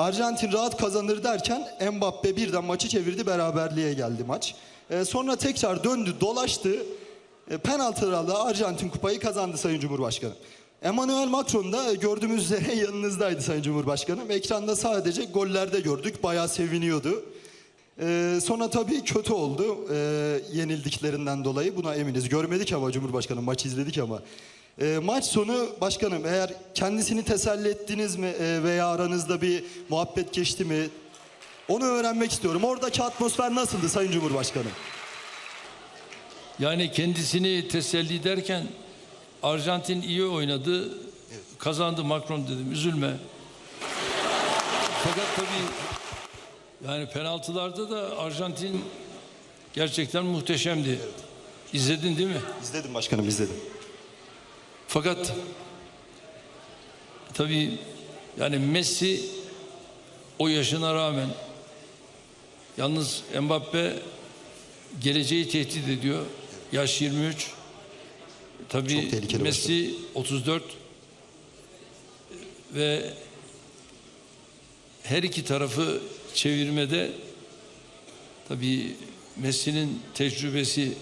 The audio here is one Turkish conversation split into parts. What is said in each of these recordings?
Arjantin rahat kazanır derken Mbappe birden maçı çevirdi beraberliğe geldi maç. E, sonra tekrar döndü dolaştı. E, penaltılarla Arjantin kupayı kazandı Sayın Cumhurbaşkanım. Emmanuel Macron da e, gördüğümüz üzere yanınızdaydı Sayın Cumhurbaşkanım. Ekranda sadece gollerde gördük. Bayağı seviniyordu. Ee, sonra tabii kötü oldu ee, yenildiklerinden dolayı buna eminiz. Görmedik ama Cumhurbaşkanım maç izledik ama. Ee, maç sonu başkanım eğer kendisini teselli ettiniz mi ee, veya aranızda bir muhabbet geçti mi? Onu öğrenmek istiyorum. Oradaki atmosfer nasıldı Sayın Cumhurbaşkanım? Yani kendisini teselli derken Arjantin iyi oynadı. Kazandı Macron dedim. Üzülme. Fakat tabii yani penaltılarda da Arjantin gerçekten muhteşemdi. İzledin değil mi? İzledim başkanım izledim. Fakat tabii yani Messi o yaşına rağmen yalnız Mbappe geleceği tehdit ediyor. Yaş 23. Çok Tabii Messi 34 ve her iki tarafı çevirmede tabii Messi'nin tecrübesi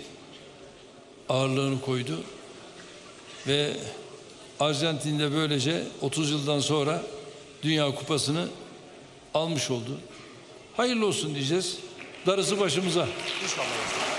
ağırlığını koydu ve Arjantin'de böylece 30 yıldan sonra Dünya Kupası'nı almış oldu. Hayırlı olsun diyeceğiz. Darısı başımıza. İnşallah.